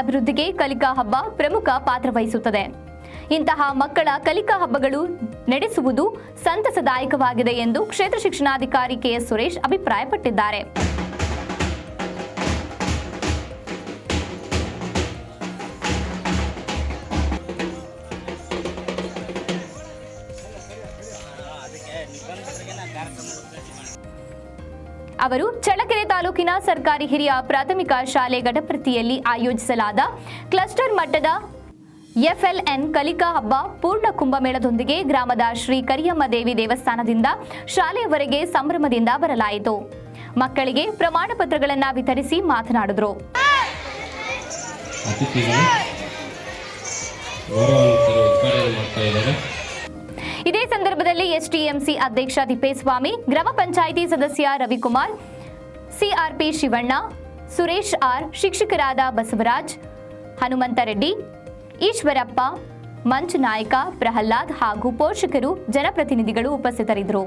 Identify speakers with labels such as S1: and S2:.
S1: ಅಭಿವೃದ್ಧಿಗೆ ಕಲಿಕಾ ಹಬ್ಬ ಪ್ರಮುಖ ಪಾತ್ರ ವಹಿಸುತ್ತದೆ. ಇಂತಹ ಮಕ್ಕಳ ಕಲಿಕಾ ಹಬ್ಬಗಳು ನಡೆಸುವುದು ಸಂತಸದಾಯಕವಾಗಿದೆ ಎಂದು ಕ್ಷೇತ್ರ ಶಿಕ್ಷಣಾಧಿಕಾರಿ ಕೆಎಸ್ ಸುರೇಶ್ ಅಭಿಪ್ರಾಯಪಟ್ಟಿದ್ದಾರೆ. ಅವರು ಚಳ್ಳಕೆರೆ ತಾಲೂಕಿನ ಸರ್ಕಾರಿ ಹಿರಿಯ ಪ್ರಾಥಮಿಕ ಶಾಲೆ ಗಡಪ್ರತಿಯಲ್ಲಿ ಆಯೋಜಿಸಲಾದ ಕ್ಲಸ್ಟರ್ ಮಟ್ಟದ ಎಫ್ಎಲ್ಎನ್ ಕಲಿಕಾ ಹಬ್ಬ ಪೂರ್ಣ ಕುಂಭಮೇಳದೊಂದಿಗೆ ಗ್ರಾಮದ ಶ್ರೀ ಕರಿಯಮ್ಮ ದೇವಿ ದೇವಸ್ಥಾನದಿಂದ ಶಾಲೆಯವರೆಗೆ ಸಂಭ್ರಮದಿಂದ ಬರಲಾಯಿತು. ಮಕ್ಕಳಿಗೆ ಪ್ರಮಾಣ ಪತ್ರಗಳನ್ನು ವಿತರಿಸಿ ಮಾತನಾಡಿದರು.
S2: ಅತಿಥಿಗಳು, ಗೌರವಾನ್ವಿತರು ಉದ್ಘಾಟನೆ ಮಾಡ್ತಾ ಇದ್ದಾರೆ.
S1: ಎಸ್ಡಿಎಂಸಿ ಎಸ್ಟಿಎಂಸಿ ಅಧ್ಯಕ್ಷ ತಿಪ್ಪೇಸ್ವಾಮಿ, ಗ್ರಾಮ ಪಂಚಾಯಿತಿ ಸದಸ್ಯ ರವಿಕುಮಾರ್, ಸಿಆರ್ಪಿ ಶಿವಣ್ಣ, ಸುರೇಶ್ ಆರ್, ಶಿಕ್ಷಕರಾದ ಬಸವರಾಜ್ ಹನುಮಂತರೆಡ್ಡಿ ಈಶ್ವರಪ್ಪ ಮಂಚ್ ನಾಯಕ, ಪ್ರಹ್ಲಾದ್ ಹಾಗೂ ಪೋಷಕರು, ಜನಪ್ರತಿನಿಧಿಗಳು ಉಪಸ್ಥಿತರಿದ್ದರು.